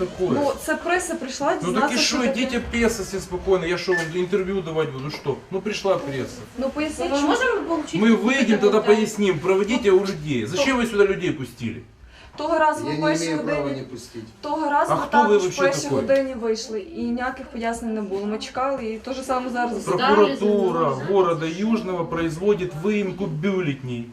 такое? Ну, це преса прийшла Ну дізнатися, так и що что, таке. идите пресса себе спокойно, я что, вам интервью давать буду, что? Ну пришла пресса. Ну, поясніть, Мы чому- можем получить... Мы выйдем, какие-то тогда комментарии? поясним, проводите у людей. Зачем вы сюда людей пустили? того разу Я в не першій имею права годині. не пустить. Того разу А ми хто ви також в вообще першій такой? годині вийшли і ніяких пояснень не було. Ми чекали і те ж саме зараз. Прокуратура города Южного производит выемку бюллетней.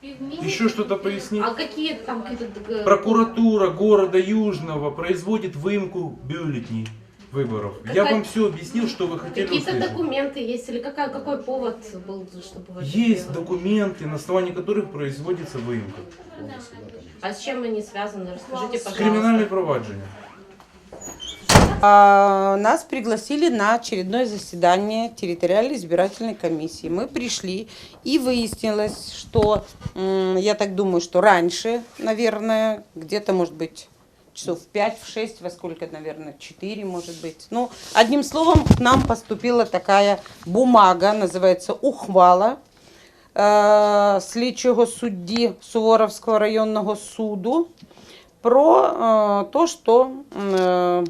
Еще что-то пояснить? А какие там какие-то... Прокуратура города Южного производит выемку бюллетней выборов. Я Какая- вам все объяснил, что вы хотели Какие-то услышать. документы есть или какая, какой повод был, чтобы вы Есть сделали? документы, на основании которых производится выемка. А с чем они связаны? Расскажите, С пожалуйста. криминальной провадження. А, Нас пригласили на очередное заседание территориальной избирательной комиссии. Мы пришли и выяснилось, что, я так думаю, что раньше, наверное, где-то, может быть, часов в 5, в 6, во сколько, наверное, 4, может быть. Ну, одним словом, к нам поступила такая бумага, называется «Ухвала», е, слідчого судді Суворовського районного суду про е, то, е, е,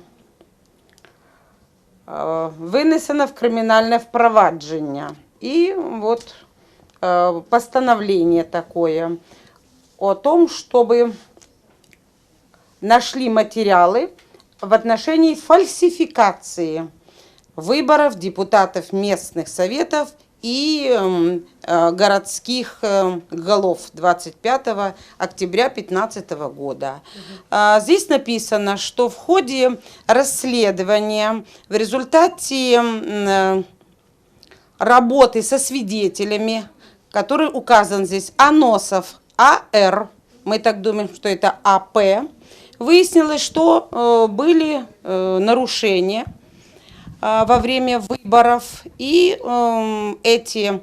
винесено в кримінальне впровадження. І от постановление такое о том, чтобы нашли материалы в отношении фальсификации выборов депутатов местных советов и м, э, городских э, голов 25 октября 2015 года. А, Здесь написано, что в ходе расследования в результате м, э, работы со свидетелями, который указан здесь Аносов АР, мы так думаем, что это АП, выяснилось, что э, были нарушения во время выборов, и эм, эти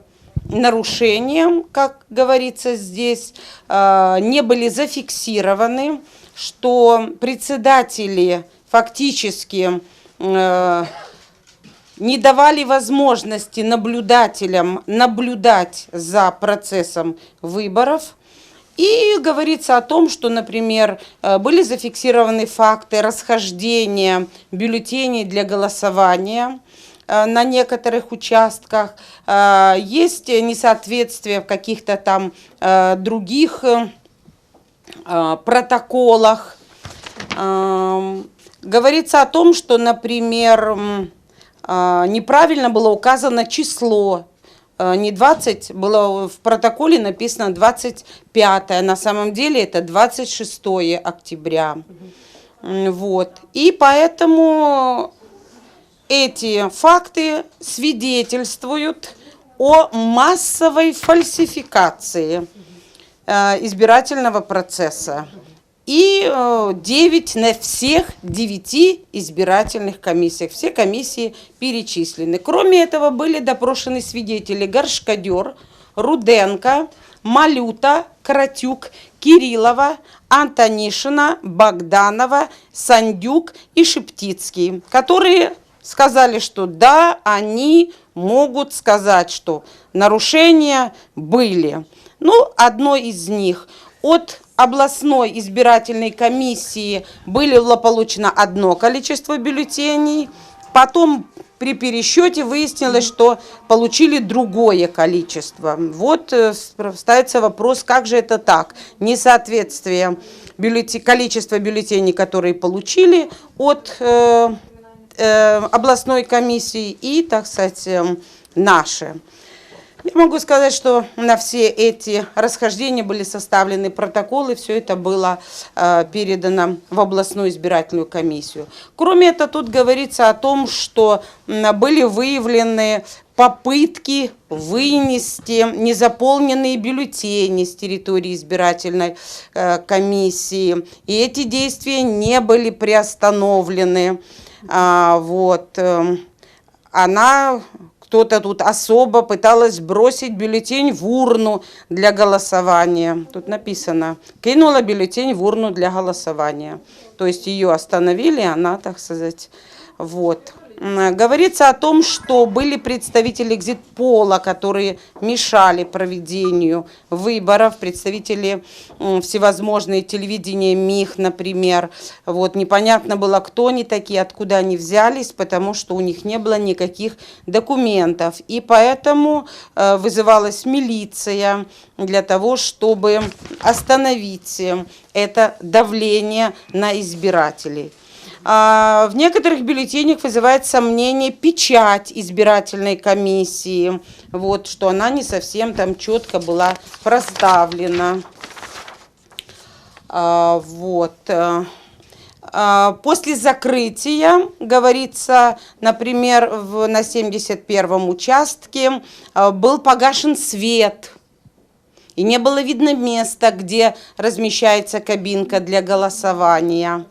нарушения, как говорится здесь, э, не были зафиксированы, что председатели фактически э, не давали возможности наблюдателям наблюдать за процессом выборов. И говорится о том, что, например, э, были зафиксированы факты расхождения бюллетеней для голосования э, на некоторых участках. Э, Есть несоответствия в каких-то там других протоколах. Эм, Говорится о том, что, например, неправильно было указано число. Э, Не 20, было в протоколе написано 25, на самом деле это 26 октября. Вот. И поэтому эти факты свидетельствуют о массовой фальсификации э, избирательного процесса. И 9 на всех 9 избирательных комиссиях. Все комиссии перечислены. Кроме этого были допрошены свидетели Горшкадер, Руденко, Малюта, Кратюк, Кириллова, Антонишина, Богданова, Сандюк и Шептицкий, которые сказали, что да, они могут сказать, что нарушения были. Ну, одно из них от областной избирательной комиссии было получено одно количество бюллетеней, потом при пересчете выяснилось, что получили другое количество. Вот э, ставится вопрос, как же это так? Несоответствие бюллете- количества бюллетеней, которые получили от э, э, областной комиссии и, так сказать, эм, наши. Я могу сказать, что на все эти расхождения были составлены протоколы, все это было э, передано в областную избирательную комиссию. Кроме этого, тут говорится о том, что были выявлены попытки вынести незаполненные бюллетени с территории избирательной э, комиссии. И эти действия не были приостановлены. А, вот, эм, она кто-то тут особо пыталась бросить бюллетень в урну для голосования. Тут написано, кинула бюллетень в урну для голосования. То есть ее остановили, она, так сказать, вот. М, говорится о том, что были представители экзитпола, которые мешали проведению выборов, представители всевозможные телевидения МИХ, например. Вот, непонятно было, кто они такие, откуда они взялись, потому что у них не было никаких документов. И поэтому э, вызывалась милиция для того, чтобы остановить э, это давление на избирателей. А, В некоторых бюллетенях вызывает сомнение печать избирательной комиссии, вот, что она не совсем там четко была проставлена. А, Вот. э, а, После закрытия, говорится, например, в, на 71-м участке а, был погашен свет, и не было видно места, где размещается кабинка для голосования.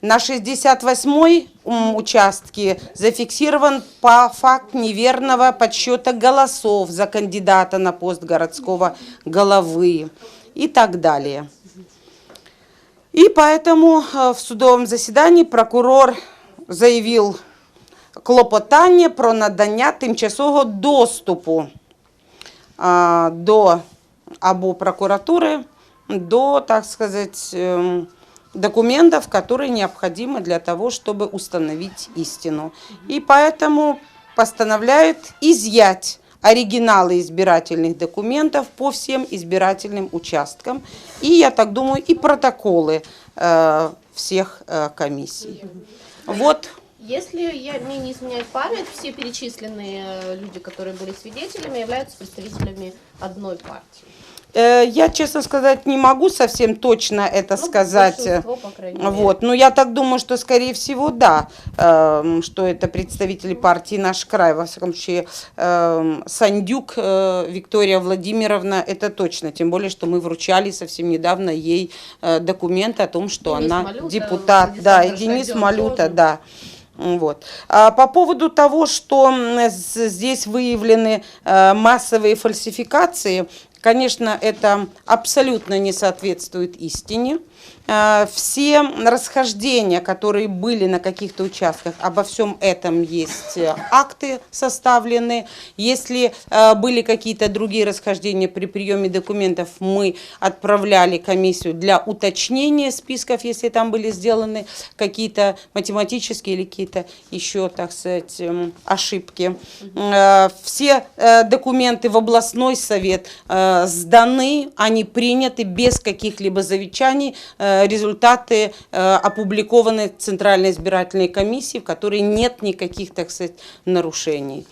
На 68-й м, участке зафиксирован по факт неверного подсчета голосов за кандидата на пост городского головы и так далее. И поэтому э, в судовому засіданні прокурор заявив клопотання про надання тимчасового доступу а, до або прокуратуры до, так сказать, эм, документов, которые необходимы для того, чтобы установить истину. И поэтому постановляет изъять оригиналы избирательных документов по всем избирательным участкам. И, я так думаю, и протоколы э, всех э, комиссий. Вот Если я, мне не изменяет память, все перечисленные э, люди, которые были свидетелями, являются представителями одной партии. Э, Я, честно сказать, не могу совсем точно это Ну, сказать. по. Вот, но я так думаю, что, скорее всего, да, эм, что это представители партии «Наш край». Во всяком случае, эм, Сандюк э, Виктория Владимировна, это точно. Тем более, что мы вручали совсем недавно ей э, документы о том, что Денис она Малюта, депутат. Да, и Денис Малюта, тоже. да. Вот. А по поводу того, что здесь выявлены э, массовые фальсификации, конечно, это абсолютно не соответствует истине. Э, Все расхождения, которые были на каких-то участках, обо всем этом есть э, акты составлены. Если э, были какие-то другие расхождения при приеме документов, мы отправляли комиссию для уточнения списков, если там были сделаны какие-то математические или какие-то еще, так сказать, эм, ошибки. Все документы в областной совет сданы, они приняты без каких-либо замечаний. Э, Результаты э, опубликованы Центральной избирательной комиссии, в которой нет никаких, так сказать, нарушений.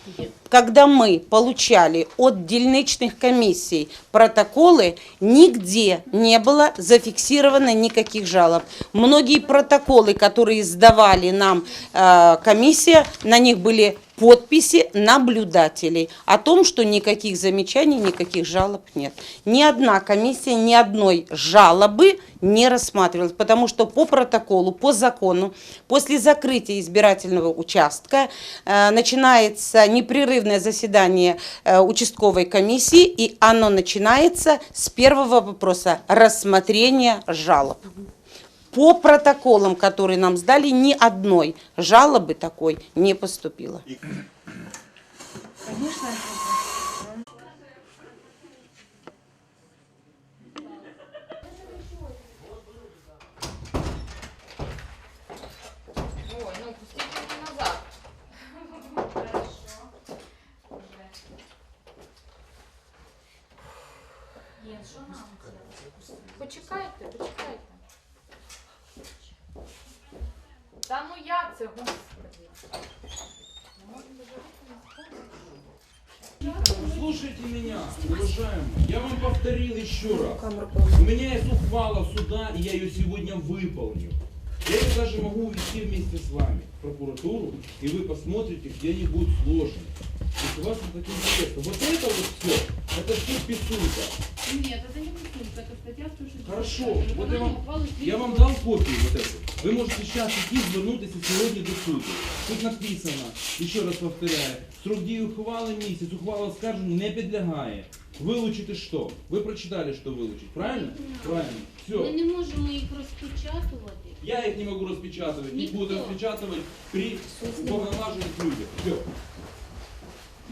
Когда мы получали от дельничных комиссий протоколы, нигде не было зафиксировано никаких жалоб. Многие протоколы, которые сдавали нам э, комиссия, на них были подписи наблюдателей о том, что никаких замечаний, никаких жалоб нет. Ни одна комиссия ни одной жалобы не рассматривалась, потому что по протоколу, по закону, после закрытия избирательного участка э, начинается непрерывное заседание э, участковой комиссии, и оно начинается с первого вопроса рассмотрения жалоб. По протоколам, которые нам сдали, ни одной жалобы такой не поступило. Почекайте, почекайте. це, господи? Слушайте меня, уважаемые. Я вам повторил еще раз. У меня есть ухвала суда, и я ее сегодня выполню. Я ее даже могу увезти вместе с вами в прокуратуру, и вы посмотрите, где они будут сложены. Если вас это так интересно. Вот это вот все, это все писулька. Нет, это не писулька, это стаття 160. Хорошо, вот я вам, я вам дал копию вот эту. Вы можете сейчас идти звернутися сьогодні до суду. Тут написано, ще раз повторяю, срок дії ухвали місяць, ухвала оскарженню не підлягає. Вилучити що? Ви прочитали, що вилучить, правильно? Правильно. Ми Все. не можемо їх розпечатувати. Я их не могу распечатывать, их Никто. будут распечатывать при уполноваженных людях. Все.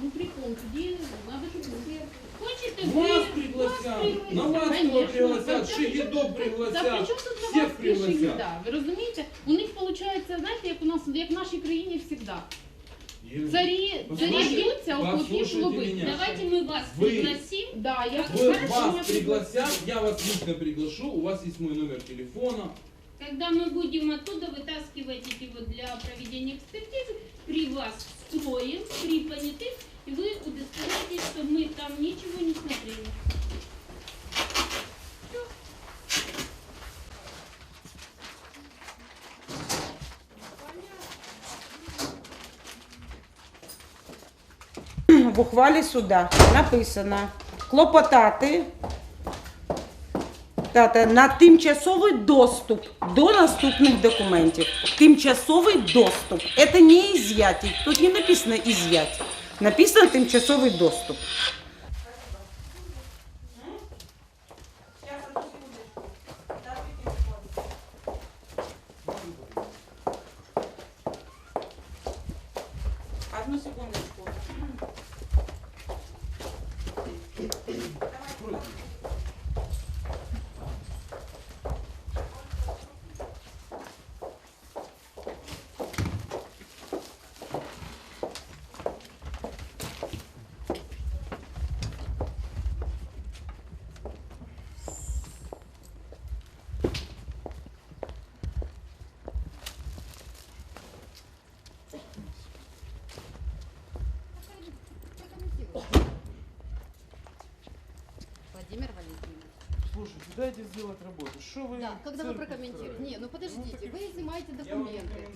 Ну прикол, тоді надо, щоб ви хочете Вас ви- пригласят, на пригласять. вас Конечно. пригласят, Та Шигидо Да, при пригласят, чому тут на всех вас пригласят. Шигіда? Ви розумієте? У них виходить, знаєте, як у нас, як в нашій країні завжди. Царі, царі Послушайте, б'ються, у хлопів послушайте лобить. меня. Давайте ми вас Ви- пригласим. Да, я Вы, хорошо, меня вас пригласят, я вас лично приглашу, у вас есть мой номер телефона. Когда мы будем оттуда вытаскивать эти вот для проведения экспертизы, при вас вскроем, при понятых, и вы удостоверитесь, что мы там ничего не смотрели. В ухвалі суда написано клопотати тата, на тимчасовий доступ до наступних документів. Тимчасовий доступ. Це не із'яті. Тут не написано із'ять. Написано тимчасовий доступ. дайте сделать работу. Что вы Да, когда вы цирк прокомментируете. устраиваете? Не, ну подождите, так вы изымаете Я вам не документы.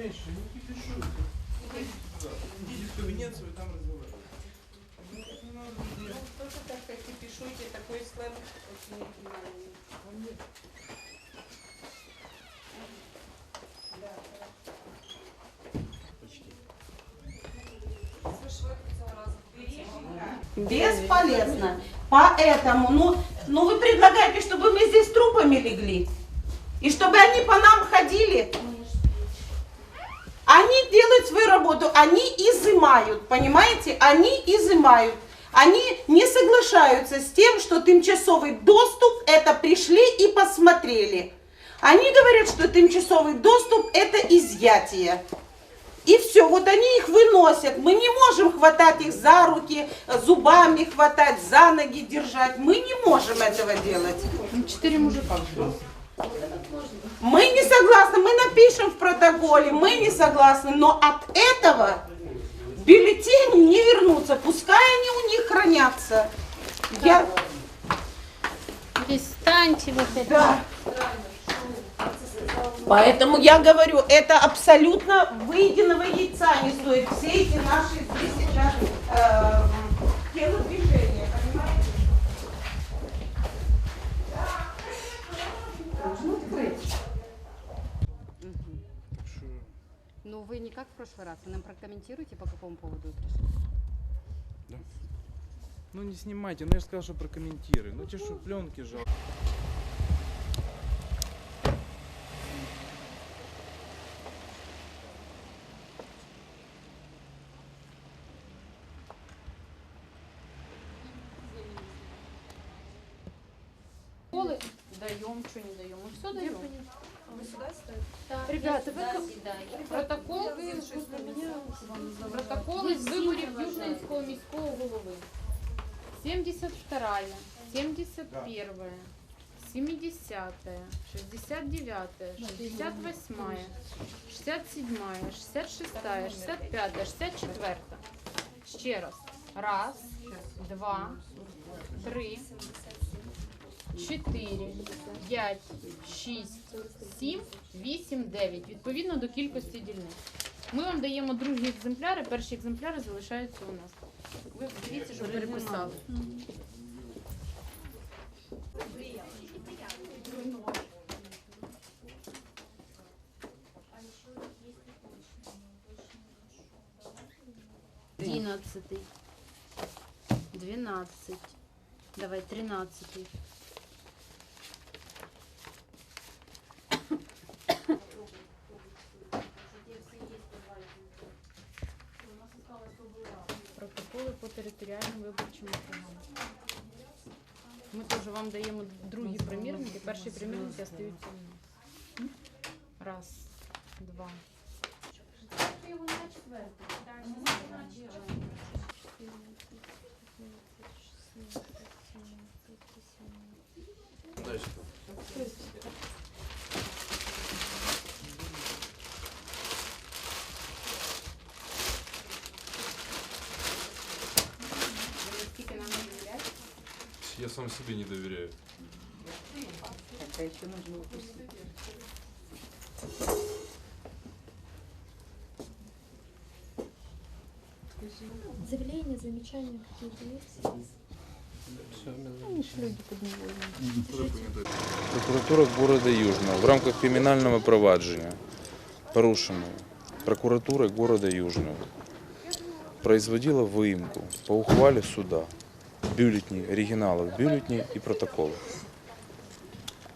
Женщина, не кипишуйте. Идите в кабинет свой, там разговаривайте. Ну. Тоже так как и пишите, такой сленг очень Бесполезно. Поэтому, ну, ну вы предлагаете, чтобы мы здесь трупами легли? И чтобы они по нам ходили? Работу, они изымают, понимаете? Они изымают. Они не соглашаются с тем, что тимчасовый доступ это пришли и посмотрели. Они говорят, что тимчасовый доступ это изъятие. И все, вот они их выносят. Мы не можем хватать их за руки, зубами хватать, за ноги держать. Мы не можем этого делать. Четыре мужика. Мы не согласны, мы напишем в протоколе, мы не согласны, но от этого бюллетени не вернутся, пускай они у них хранятся. Я... Перестаньте вот это. Да. Поэтому я говорю, это абсолютно выеденного яйца не стоит. Все эти наши здесь сейчас э, телодвижения, понимаете? Ну вы не как в прошлый раз. Вы нам прокомментируете, по какому поводу вы пришли? Ну не снимайте, ну я же сказал, что прокомментирую. Ну тебе что, пленки жалко. Даем, что не даем. Мы все даем. Ребята, ви протокол, протокол із виборів Южненського міського голови. 72, 71, 70, 69, 68, 67, 66, 65, 64. Ще раз. Раз, два, три, чотири, п'ять, шість, сім, вісім, дев'ять. Відповідно до кількості дільниць. Ми вам даємо другі екземпляри, перші екземпляри залишаються у нас. Ви дивіться, що переписали. Одиннадцатый. Двенадцать. Давай, тринадцатый. примірники. Перші примірники остаються у нас. Раз, два. Сколько нам доверять? Я сам себе не доверяю. Это еще нужно упустить. Заявления, замечания какие-то есть? Прокуратура города Южного в рамках кримінального провадження порушеного прокуратура города Южного производила выемку по ухвале суда бюллетней, оригиналов бюллетней и протоколов.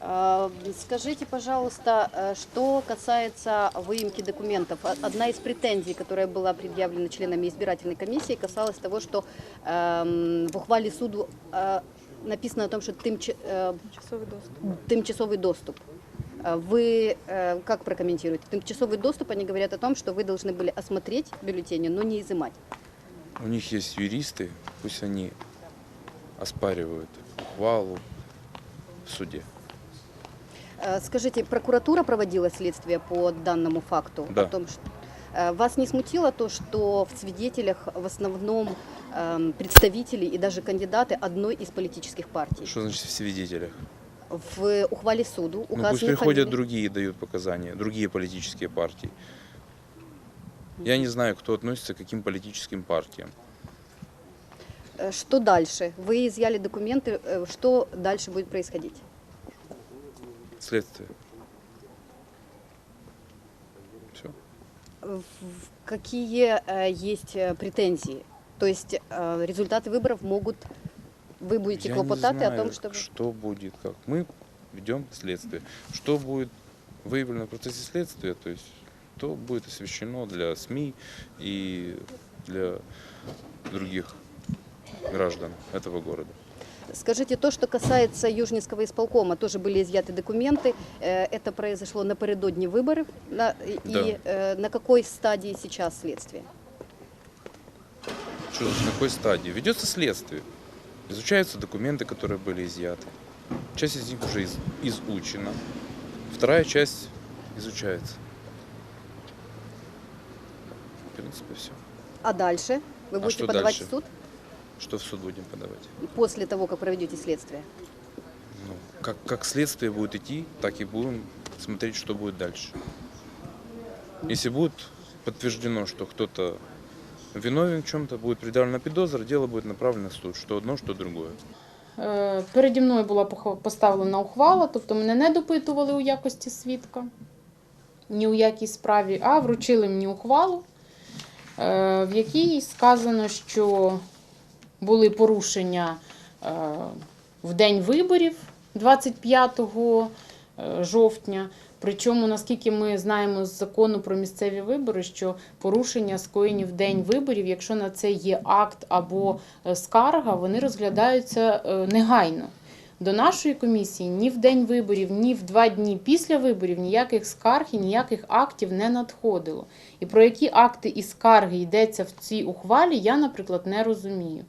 А, Скажите, пожалуйста, э, что касается выемки документов. Одна из претензий, которая была предъявлена членами избирательной комиссии, касалась того, что эм, в ухвале суду э, написано о том, что э, тымчасовый доступ. Э, Вы э, как прокомментируете? Тымчасовый доступ, они говорят о том, что вы должны были осмотреть бюллетени, но не изымать. У них есть юристы, пусть они оспаривают ухвалу в суде. Э, Скажите, прокуратура проводила следствие по данному факту? Да. О том, что... Э, Вас не смутило то, что в свидетелях в основном эм, представители и даже кандидаты одной из политических партий? Что значит в свидетелях? В ухвале суду Ну, указаны пусть приходят фамилии. другие, дают показания, другие политические партии. Я не знаю, кто относится к каким политическим партиям. Э, Что дальше? Вы изъяли документы, что дальше будет происходить? Следствие. Все. Какие э, есть э, претензии? То есть э, результаты выборов могут... Вы будете Я клопотать о том, чтобы... что будет, как. Мы ведем следствие. Что будет выявлено в процессе следствия, то есть то будет освещено для СМИ и для других граждан этого города. Скажите, то, что касается Южнинского исполкома, тоже были изъяты документы. Э, Это произошло напередодни выборов. На- И Да. э, на какой стадии сейчас следствие? Что значит, на какой стадии? Ведется следствие. Изучаются документы, которые были изъяты. Часть из них уже из- изучена. Вторая часть изучается. В принципе, все. А дальше? Вы А будете что подавать дальше? в суд Что в суд будем подавать? после того, как проведете следствие? Ну, как, как следствие будет идти, так и будем смотреть, что будет дальше. Если будет подтверждено, что кто-то виновен в чем-то, будет предъявлена подозра, дело будет направлено в суд. Что одно, что другое. Е, Переді мною була поставлена ухвала, тобто мене не допитували у якості свідка ні у якій справі, а вручили мені ухвалу, е, в якій сказано, що були порушення е, в день виборів 25 е, жовтня. Причому, наскільки ми знаємо з закону про місцеві вибори, що порушення скоєні в день виборів, якщо на це є акт або е, скарга, вони розглядаються негайно. до нашої комісії ні в день виборів, ні в два дні після виборів ніяких скарг і ніяких актів не надходило. І про які акти і скарги йдеться в цій ухвалі, я, наприклад, не розумію.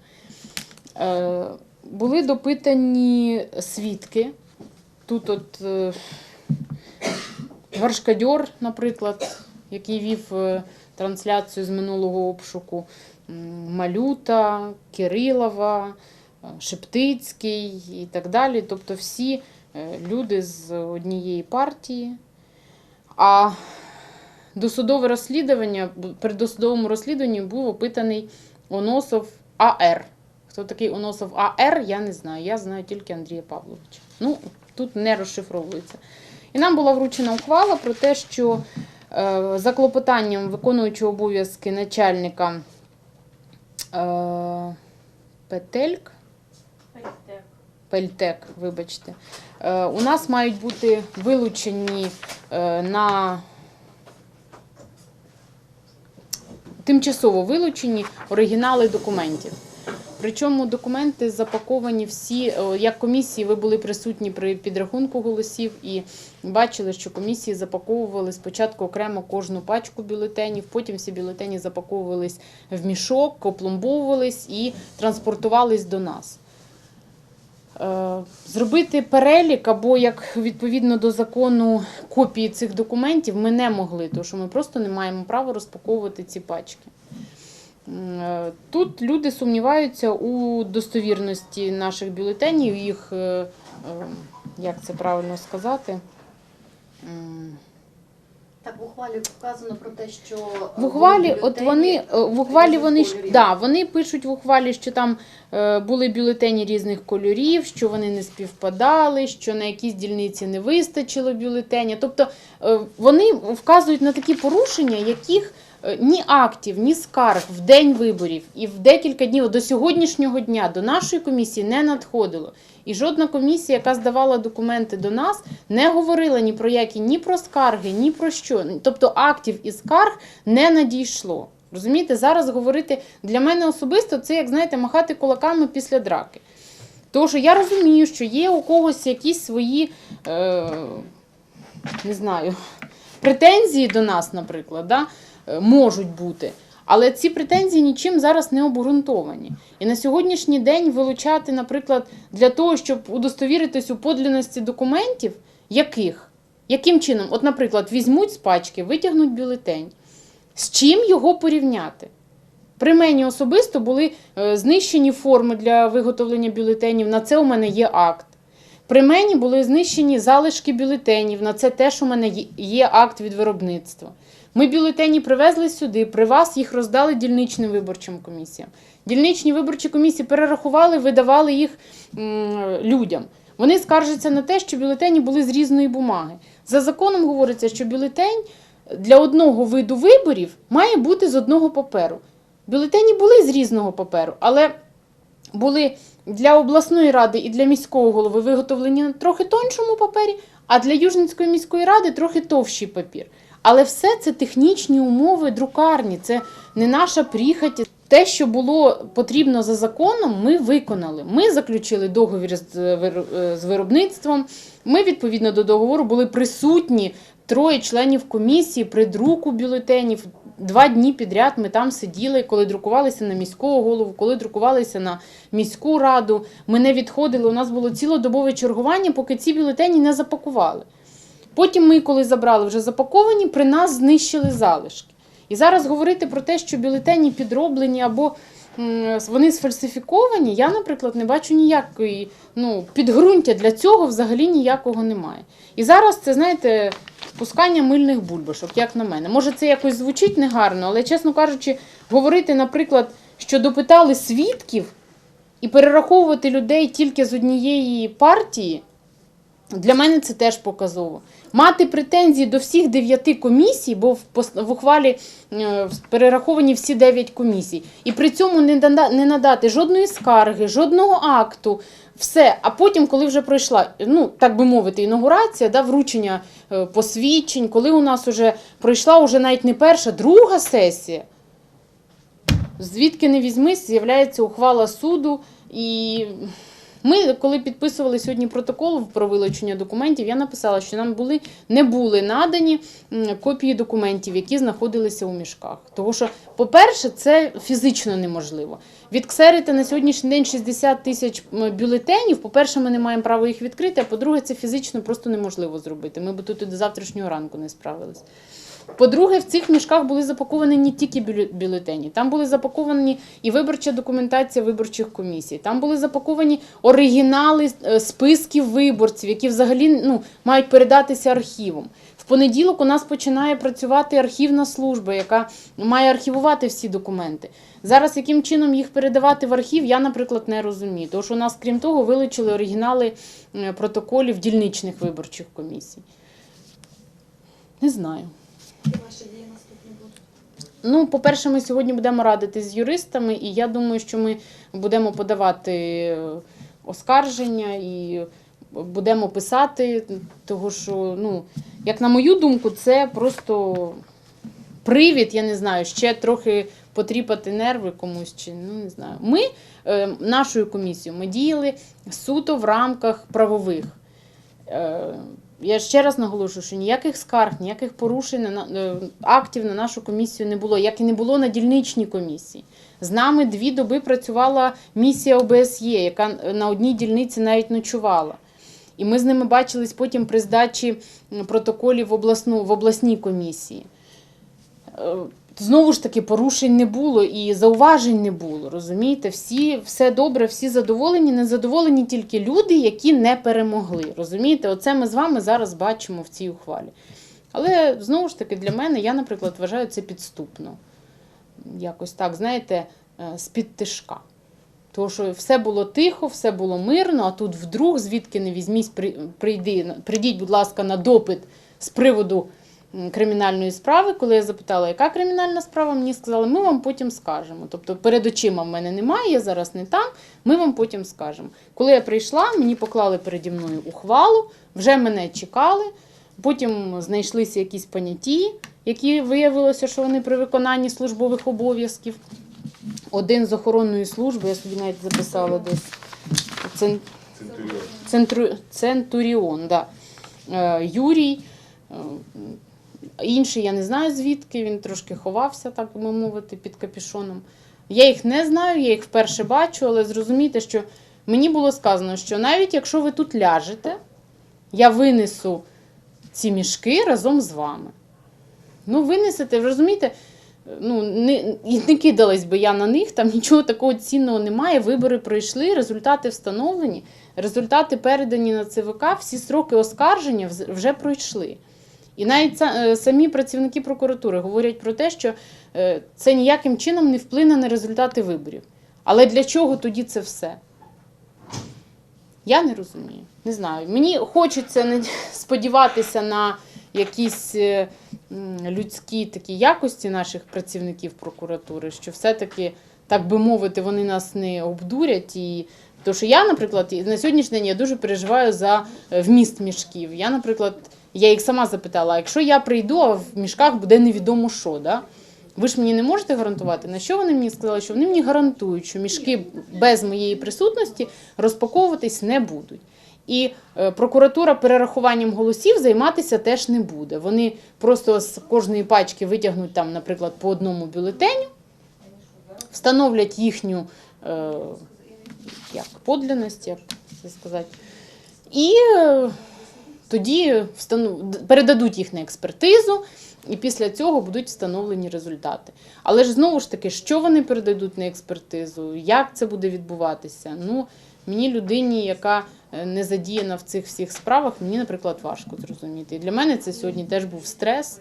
Е, були допитані свідки. Тут от е, Гаршкадьор, наприклад, який вів е, трансляцію з минулого обшуку, Малюта, Кирилова, Шептицький і так далі. Тобто всі люди з однієї партії. А досудове розслідування, при досудовому розслідуванні був опитаний Оносов АР. Хто такий Оносов АР, я не знаю. Я знаю тільки Андрія Павловича. Ну, тут не розшифровується. І нам була вручена ухвала про те, що е, за клопотанням виконуючого обов'язки начальника е, Петельк. Пельтек, вибачте. Е, у нас мають бути вилучені на тимчасово вилучені оригінали документів. Причому документи запаковані всі, як комісії, ви були присутні при підрахунку голосів і бачили, що комісії запаковували спочатку окремо кожну пачку бюлетенів, потім всі бюлетені запаковувались в мішок, опломбовувались і транспортувались до нас. Е, Зробити перелік або як відповідно до закону копії цих документів ми не могли, тому що ми просто не маємо права розпаковувати ці пачки. Е, Тут люди сумніваються у достовірності наших бюлетенів, їх, е, е, як це правильно сказати? Так, в ухвалі вказано про те, що В ухвалі, от вони в ухвалі вони да, вони пишуть в ухвалі, що там е, були бюлетені різних кольорів, що вони не співпадали, що на якійсь дільниці не вистачило бюлетеня. Тобто е, вони вказують на такі порушення, яких ні актів, ні скарг в день виборів і в декілька днів до сьогоднішнього дня до нашої комісії не надходило. І жодна комісія, яка здавала документи до нас, не говорила ні про які, ні про скарги, ні про що. Тобто актів і скарг не надійшло. Розумієте, зараз говорити для мене особисто це, як знаєте, махати кулаками після драки. Тому що я розумію, що є у когось якісь свої, е, не знаю, претензії до нас, наприклад, да, е, можуть бути. Але ці претензії нічим зараз не обґрунтовані. І на сьогоднішній день вилучати, наприклад, для того, щоб удостовіритись у подлінності документів, яких? Яким чином? От, наприклад, візьмуть з пачки, витягнуть бюлетень. З чим його порівняти? При мені особисто були е, знищені форми для виготовлення бюлетенів. На це у мене є акт. При мені були знищені залишки бюлетенів. На це теж у мене є акт від виробництва. Ми бюлетені привезли сюди, при вас їх роздали дільничним виборчим комісіям. Дільничні виборчі комісії перерахували, видавали їх людям. Вони скаржаться на те, що бюлетені були з різної бумаги. За законом говориться, що бюлетень для одного виду виборів має бути з одного паперу. Бюлетені були з різного паперу, але були для обласної ради і для міського голови виготовлені на трохи тоншому папері, а для Южницької міської ради трохи товщий папір. Але все це технічні умови друкарні, це не наша прихоть. Те, що було потрібно за законом, ми виконали. Ми заключили договір вир- е, з виробництвом. Ми відповідно до договору були присутні троє членів комісії при друку бюлетенів. Два дні підряд ми там сиділи, коли друкувалися на міського голову, коли друкувалися на міську раду. Ми не відходили. У нас було цілодобове чергування, поки ці бюлетені не запакували. Потім ми, коли забрали вже запаковані, при нас знищили залишки. І зараз говорити про те, що бюлетені підроблені або вони сфальсифіковані, я, наприклад, не бачу ніякої ну, підґрунтя для цього взагалі ніякого немає. І зараз це, знаєте, спускання мильних бульбашок, як на мене. Може, це якось звучить негарно, але, чесно кажучи, говорити, наприклад, що допитали свідків і перераховувати людей тільки з однієї партії. Для мене це теж показово. Мати претензії до всіх дев'яти комісій, бо в, ухвалі е, перераховані всі дев'ять комісій, і при цьому не, не надати жодної скарги, жодного акту, все. А потім, коли вже пройшла, ну так би мовити, інаугурація, да, вручення е, посвідчень, коли у нас вже пройшла уже навіть не перша, друга сесія. Звідки не візьмись, з'являється ухвала суду і Ми, коли підписували сьогодні протокол про вилучення документів, я написала, що нам були не були надані копії документів, які знаходилися у мішках. Тому що, по-перше, це фізично неможливо. Відксерити на сьогоднішній день 60 тисяч бюлетенів. По-перше, ми не маємо права їх відкрити. А по-друге, це фізично просто неможливо зробити. Ми б тут до завтрашнього ранку не справились. По-друге, в цих мішках були запаковані не тільки бюлетені, там були запаковані і виборча документація виборчих комісій. Там були запаковані оригінали е, списків виборців, які взагалі ну, мають передатися архівом. В понеділок у нас починає працювати архівна служба, яка має архівувати всі документи. Зараз яким чином їх передавати в архів, я, наприклад, не розумію. Тому що у нас, крім того, вилучили оригінали е, протоколів дільничних виборчих комісій. Не знаю. Ну, по-перше, ми сьогодні будемо радитись з юристами, і я думаю, що ми будемо подавати е, оскарження і будемо писати, того що, ну, як на мою думку, це просто привід, я не знаю, ще трохи потріпати нерви комусь чи ну не знаю. Ми е, нашою комісією ми діяли суто в рамках правових. Е, я ще раз наголошую, що ніяких скарг, ніяких порушень е, актів на нашу комісію не було, як і не було на дільничній комісії. З нами дві доби працювала місія ОБСЄ, яка на одній дільниці навіть ночувала. І ми з ними бачились потім при здачі протоколів в, обласну, в обласній комісії. Знову ж таки, порушень не було і зауважень не було. Розумієте, всі все добре, всі задоволені. Незадоволені тільки люди, які не перемогли. Розумієте, оце ми з вами зараз бачимо в цій ухвалі. Але знову ж таки, для мене, я, наприклад, вважаю це підступно. Якось так, знаєте, е, з-під тишка. Тому що все було тихо, все було мирно, а тут вдруг, звідки не візьміть, при- прийди, прийдіть, будь ласка, на допит з приводу кримінальної справи. Коли я запитала, яка кримінальна справа, мені сказали, ми вам потім скажемо. Тобто перед очима в мене немає, я зараз не там, ми вам потім скажемо. Коли я прийшла, мені поклали переді мною ухвалу, вже мене чекали, потім знайшлися якісь поняті, які виявилося, що вони при виконанні службових обов'язків. Один з охоронної служби, я собі навіть записала десь. Цен... Центру... Центуріон, да. Е, Юрій. Інший я не знаю звідки, він трошки ховався, так би мовити, під капюшоном. Я їх не знаю, я їх вперше бачу, але зрозумійте, що мені було сказано, що навіть якщо ви тут ляжете, я винесу ці мішки разом з вами. Ну, винесете, ви розумієте, ну, не, не кидалась би я на них, там нічого такого цінного немає. Вибори пройшли, результати встановлені, результати передані на ЦВК, всі сроки оскарження вже пройшли. І навіть е, самі працівники прокуратури говорять про те, що е, це ніяким чином не вплине на результати виборів. Але для чого тоді це все? Я не розумію. Не знаю. Мені хочеться сподіватися на якісь е, людські такі якості наших працівників прокуратури, що все-таки, так би мовити, вони нас не обдурять. І... Тому що я, наприклад, на сьогоднішній день я дуже переживаю за вміст мішків. Я, наприклад, я їх сама запитала: а якщо я прийду, а в мішках буде невідомо що, да? ви ж мені не можете гарантувати? На що вони мені сказали? Що вони мені гарантують, що мішки без моєї присутності розпаковуватись не будуть. І е, прокуратура перерахуванням голосів займатися теж не буде. Вони просто з кожної пачки витягнуть там, наприклад, по одному бюлетеню, встановлять їхню е, як, подлинність, як це сказати. І е, тоді передадуть їх на експертизу, і після цього будуть встановлені результати. Але ж знову ж таки, що вони передадуть на експертизу, як це буде відбуватися? Ну, мені людині, яка е, не задіяна в цих всіх справах, мені, наприклад, важко зрозуміти. І для мене це сьогодні теж був стрес.